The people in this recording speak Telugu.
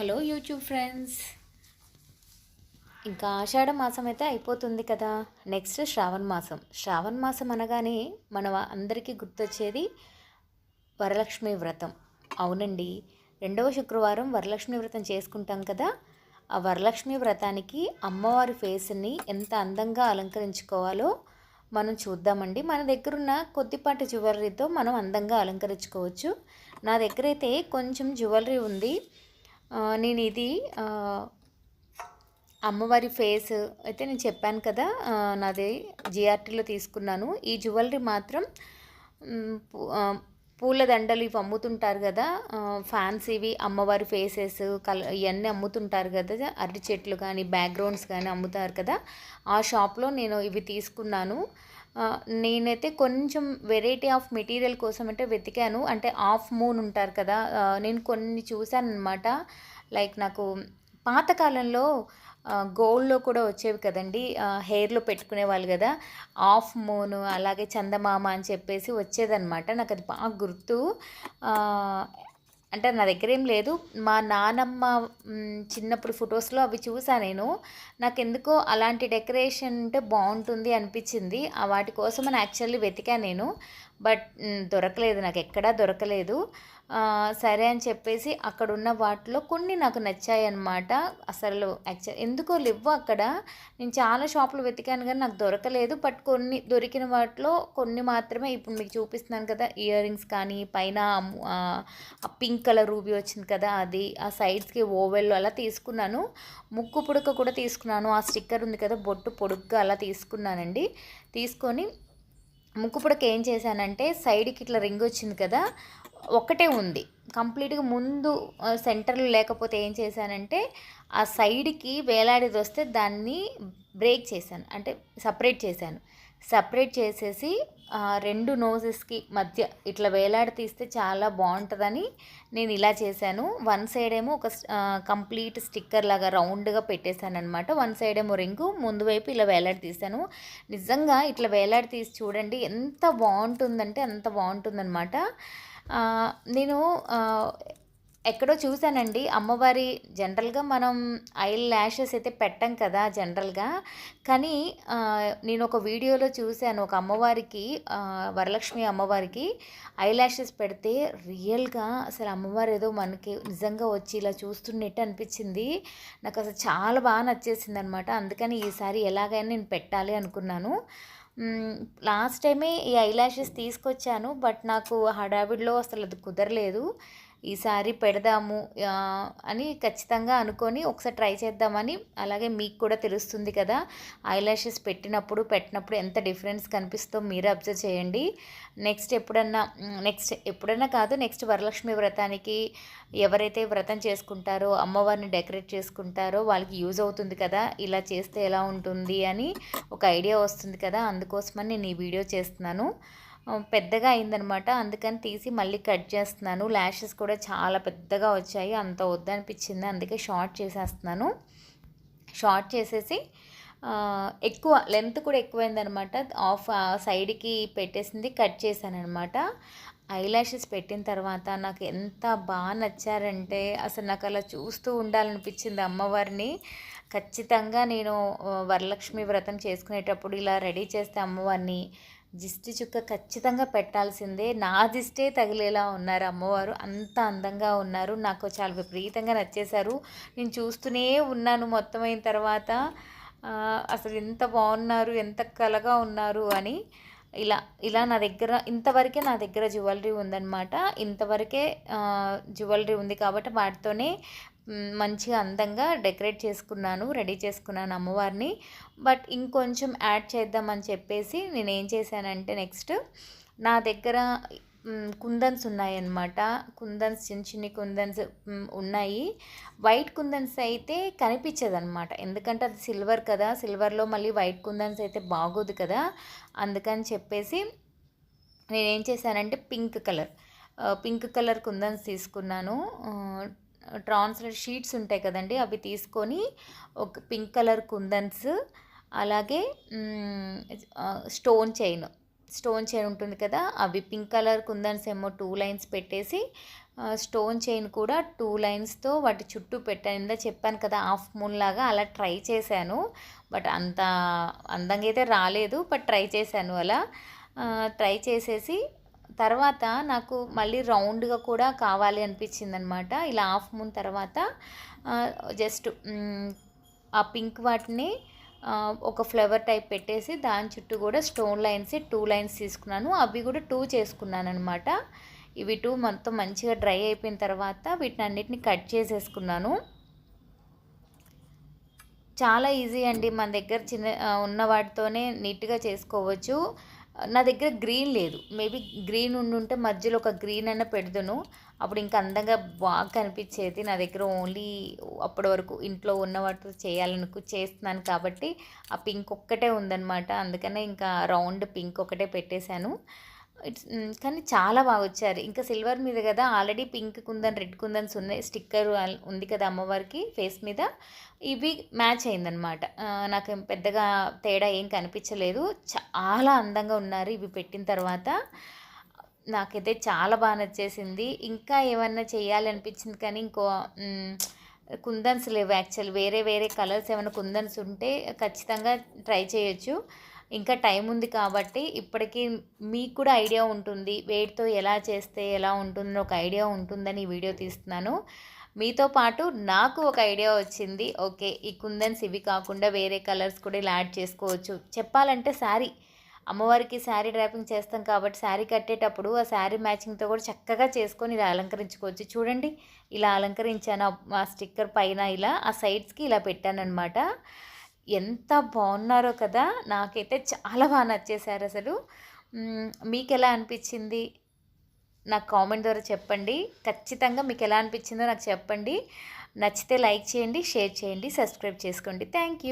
Hello YouTube friends. ఇంకా ఆషాఢ మాసం అయితే అయిపోతుంది కదా. నెక్స్ట్ శ్రావణ మాసం. శ్రావణ మాసం అనగానే మన అందరికీ గుర్తొచ్చేది వరలక్ష్మి వ్రతం. అవునండి. రెండవ శుక్రవారం వరలక్ష్మి వ్రతం చేసుకుంటాం కదా. ఆ వరలక్ష్మి వ్రతానికి అమ్మవారి ఫేస్ని ఎంత అందంగా అలంకరించుకోవాలో మనం చూద్దామండి. మన దగ్గర ఉన్న కొద్దిపాటి జ్యువెలరీతో మనం అందంగా అలంకరించుకోవచ్చు. నా దగ్గర అయితే కొంచెం జ్యువెలరీ ఉంది. నేను ఇది అమ్మవారి ఫేస్ అయితే నేను చెప్పాను కదా నాది జిఆర్టీలో తీసుకున్నాను. ఈ జ్యువెలరీ మాత్రం పూల దండలు ఇవి అమ్ముతుంటారు కదా ఫ్యాన్సీవి అమ్మవారి ఫేసెస్ కల ఇవన్నీ అమ్ముతుంటారు కదా అరటి చెట్లు కానీ బ్యాక్గ్రౌండ్స్ కానీ అమ్ముతారు కదా ఆ షాప్లో నేను ఇవి తీసుకున్నాను. నేనైతే కొంచెం వెరైటీ ఆఫ్ మెటీరియల్ కోసం అంటే వెతికాను. అంటే ఆఫ్ మూన్ ఉంటారు కదా నేను కొన్ని చూశాను అనమాట లైక్ నాకు పాతకాలంలో గోల్డ్లో కూడా వచ్చేవి కదండి హెయిర్లో పెట్టుకునే వాళ్ళు కదా ఆఫ్ మూన్ అలాగే చందమామ అని చెప్పేసి వచ్చేదన్నమాట. నాకు అది బాగా గుర్తు. అంటే నా దగ్గర ఏం లేదు. మా నానమ్మ చిన్నప్పుడు ఫొటోస్లో అవి చూసా నేను. నాకు ఎందుకో అలాంటి డెకరేషన్ అంటే బాగుంటుంది అనిపించింది. వాటి కోసం అని యాక్చువల్లీ వెతికా నేను. బట్ దొరకలేదు నాకు ఎక్కడా దొరకలేదు సరే అని చెప్పేసి అక్కడ ఉన్న వాటిలో కొన్ని నాకు నచ్చాయి అన్నమాట అసలు యాక్చువల్ ఎందుకో లేవు అక్కడ. నేను చాలా షాపులు వెతికాను కానీ నాకు దొరకలేదు. బట్ కొన్ని దొరికిన వాటిలో కొన్ని మాత్రమే ఇప్పుడు మీకు చూపిస్తున్నాను కదా. ఇయర్ రింగ్స్ కానీ పైన పింక్ కలర్ రూబీ వచ్చింది కదా అది. ఆ సైడ్స్కి ఓవెల్ అలా తీసుకున్నాను. ముక్కు పుడక కూడా తీసుకున్నాను. ఆ స్టిక్కర్ ఉంది కదా బొట్టు పొడుగ్గా అలా తీసుకున్నానండి. తీసుకొని ముక్కుపుడక ఏం చేశానంటే సైడ్కి ఇట్లా రింగ్ వచ్చింది కదా ఒకటే ఉంది. కంప్లీట్గా ముందు సెంటర్లో లేకపోతే ఏం చేశానంటే ఆ సైడ్కి వేలాడేది వస్తే దాన్ని బ్రేక్ చేశాను. అంటే సపరేట్ చేశాను. సపరేట్ చేసేసి రెండు నోజెస్కి మధ్య ఇట్లా వేలాడి తీస్తే చాలా బాగుంటుందని నేను ఇలా చేశాను. వన్ సైడ్ ఏమో ఒక కంప్లీట్ స్టిక్కర్ లాగా రౌండ్గా పెట్టేశాను అనమాట వన్ సైడ్ ఏమో రింగు ముందు వైపు ఇలా వేలాడి తీశాను నిజంగా ఇట్లా వేలాడి తీసి చూడండి ఎంత బాగుంటుందంటే అంత బాగుంటుందన్నమాట నేను ఎక్కడో చూశానండి. అమ్మవారి జనరల్గా మనం ఐ ల్యాషెస్ అయితే పెట్టం కదా జనరల్గా. కానీ నేను ఒక వీడియోలో చూశాను. ఒక అమ్మవారికి వరలక్ష్మి అమ్మవారికి ఐ ల్యాషెస్ పెడితే రియల్గా అసలు అమ్మవారు ఏదో మనకి నిజంగా వచ్చి ఇలా చూస్తున్నట్టు అనిపించింది. నాకు అసలు చాలా బాగా నచ్చేసింది అనమాట అందుకని ఈసారి ఎలాగైనా నేను పెట్టాలి అనుకున్నాను. లాస్ట్ టైమే ఈ ఐ ల్యాషెస్ తీసుకొచ్చాను. బట్ నాకు హడావిడిలో అసలు అది కుదరలేదు. ఈసారి పెడదాము అని ఖచ్చితంగా అనుకొని ఒకసారి ట్రై చేద్దామని అలాగే మీకు కూడా తెలుస్తుంది కదా ఐలాషెస్ పెట్టినప్పుడు పెట్టినప్పుడు ఎంత డిఫరెన్స్ కనిపిస్తుందో మీరు అబ్జర్వ్ చేయండి. నెక్స్ట్ ఎప్పుడన్నా నెక్స్ట్ ఎప్పుడన్నా కాదు నెక్స్ట్ వరలక్ష్మి వ్రతానికి ఎవరైతే వ్రతం చేసుకుంటారో అమ్మవారిని డెకరేట్ చేసుకుంటారో వాళ్ళకి యూజ్ అవుతుంది కదా ఇలా చేస్తే ఎలా ఉంటుంది అని ఒక ఐడియా వస్తుంది కదా అందుకోసమని నేను ఈ వీడియో చేస్తున్నాను. పెద్దగా అయిందనమాట. అందుకని తీసి మళ్ళీ కట్ చేస్తున్నాను. ల్యాషెస్ కూడా చాలా పెద్దగా వచ్చాయి. అంత వద్దనిపించింది. అందుకే షార్ట్ చేసేస్తున్నాను. షార్ట్ చేసేసి ఎక్కువ లెంత్ కూడా ఎక్కువైందనమాట. ఆఫ్ సైడ్కి పెట్టేసింది కట్ చేశానమాట అనమాట ఐలాషెస్ పెట్టిన తర్వాత నాకు ఎంత బాగా నచ్చారంటే అసలు నాకు అలా చూస్తూ ఉండాలనిపించింది అమ్మవారిని. ఖచ్చితంగా నేను వరలక్ష్మి వ్రతం చేసుకునేటప్పుడు ఇలా రెడీ చేస్తే అమ్మవారిని దిష్టి చుక్క ఖచ్చితంగా పెట్టాల్సిందే. నా దిష్టే తగిలేలా ఉన్నారు అమ్మవారు. అంత అందంగా ఉన్నారు. నాకు చాలా విపరీతంగా నచ్చేశారు. నేను చూస్తూనే ఉన్నాను మొత్తం అయిన తర్వాత అసలు ఎంత బాగున్నారు ఎంత కలగా ఉన్నారు అని. ఇలా ఇలా నా దగ్గర ఇంతవరకే నా దగ్గర జ్యువెలరీ ఉందన్నమాట. ఇంతవరకే జ్యువెలరీ ఉంది కాబట్టి వాటితోనే మంచిగా అందంగా డెకరేట్ చేసుకున్నాను రెడీ చేసుకున్నాను అమ్మవారిని. బట్ ఇంకొంచెం యాడ్ చేద్దామని చెప్పేసి నేను ఏం చేశానంటే నెక్స్ట్ నా దగ్గర కుందన్స్ ఉన్నాయన్నమాట. కుందన్స్ చిన్న చిన్న కుందన్స్ ఉన్నాయి. వైట్ కుందన్స్ అయితే కనిపించదన్నమాట. ఎందుకంటే అది సిల్వర్ కదా. సిల్వర్లో మళ్ళీ వైట్ కుందన్స్ అయితే బాగోదు కదా. అందుకని చెప్పేసి నేనేం చేశానంటే pink colour pink colour kundans తీసుకున్నాను. ట్రాన్స్లర్ షీట్స్ ఉంటాయి కదండి అవి తీసుకొని ఒక పింక్ కలర్ కుందన్స్ అలాగే స్టోన్ చైన్ స్టోన్ చైన్ ఉంటుంది కదా అవి పింక్ కలర్ కుందన్స్ ఏమో టూ లైన్స్ పెట్టేసి స్టోన్ చైన్ కూడా టూ లైన్స్తో వాటి చుట్టూ పెట్టాను. ఇందా చెప్పాను కదా హాఫ్ మూన్ లాగా అలా ట్రై చేశాను. బట్ అంత అందంగా అయితే రాలేదు బట్ ట్రై చేశాను అలా. ట్రై చేసేసి తర్వాత నాకు మళ్ళీ రౌండ్గా కూడా కావాలి అనిపించింది అనమాట ఇలా హాఫ్ మూన్ తర్వాత జస్ట్ ఆ పింక్ వాటిని ఒక ఫ్లవర్ టైప్ పెట్టేసి దాని చుట్టూ కూడా స్టోన్ లైన్స్ టూ లైన్స్ తీసుకున్నాను. అవి కూడా టూ చేసుకున్నాను అనమాట ఇవి టూ మొత్తం మంచిగా డ్రై అయిపోయిన తర్వాత వీటిని అన్నిటిని కట్ చేసేసుకున్నాను. చాలా ఈజీ అండి మన దగ్గర చిన్న ఉన్న వాటితోనే నీట్గా చేసుకోవచ్చు. నా దగ్గర గ్రీన్ లేదు. మేబీ గ్రీన్ ఉండుంటే మధ్యలో ఒక గ్రీన్ అయినా పెడదును. అప్పుడు ఇంకా అందంగా బాగా కనిపించేది నా దగ్గర ఓన్లీ అప్పటి వరకు ఇంట్లో ఉన్న వాటితో చేయాలనుకు చేస్తున్నాను కాబట్టి ఆ పింక్ ఒక్కటే ఉందన్నమాట. అందుకనే ఇంకా రౌండ్ పింక్ ఒకటే పెట్టేశాను. ఇట్స్ కానీ చాలా బాగా వచ్చారు. ఇంకా సిల్వర్ మీద కదా already pink kundan red kundans ఉన్నాయి స్టిక్కర్ ఉంది కదా అమ్మవారికి ఫేస్ మీద. ఇవి మ్యాచ్ అయిందనమాట నాకు పెద్దగా తేడా ఏం కనిపించలేదు. చాలా అందంగా ఉన్నారు ఇవి పెట్టిన తర్వాత. నాకైతే చాలా బాగా నచ్చేసింది. ఇంకా ఏమన్నా చేయాలనిపించింది కానీ ఇంకో కుందన్స్ లేవు యాక్చువల్. వేరే వేరే కలర్స్ ఏమైనా కుందన్స్ ఉంటే ఖచ్చితంగా ట్రై చేయొచ్చు. ఇంకా టైం ఉంది కాబట్టి ఇప్పటికీ మీకు కూడా ఐడియా ఉంటుంది వేడితో ఎలా చేస్తే ఎలా ఉంటుందో ఒక ఐడియా ఉంటుందని వీడియో తీస్తున్నాను. మీతో పాటు నాకు ఒక ఐడియా వచ్చింది. ఓకే ఈ కుందన్స్ ఇవి కాకుండా వేరే కలర్స్ కూడా ఇలా యాడ్ చేసుకోవచ్చు. చెప్పాలంటే శారీ. అమ్మవారికి శారీ డ్రాపింగ్ చేస్తాం కాబట్టి శారీ కట్టేటప్పుడు ఆ శారీ మ్యాచింగ్తో కూడా చక్కగా చేసుకొని ఇలా అలంకరించుకోవచ్చు. చూడండి ఇలా అలంకరించాను. ఆ స్టిక్కర్ పైన ఇలా ఆ సైడ్స్కి ఇలా పెట్టాను అనమాట ఎంత బాగున్నారో కదా! నాకైతే చాలా బాగా నచ్చేశారు అసలు. మీకు ఎలా అనిపించింది? నాకు కామెంట్ ద్వారా చెప్పండి. ఖచ్చితంగా మీకు ఎలా అనిపించిందో నాకు చెప్పండి. నచ్చితే లైక్ చేయండి షేర్ చేయండి సబ్స్క్రైబ్ చేసుకోండి. Thank you.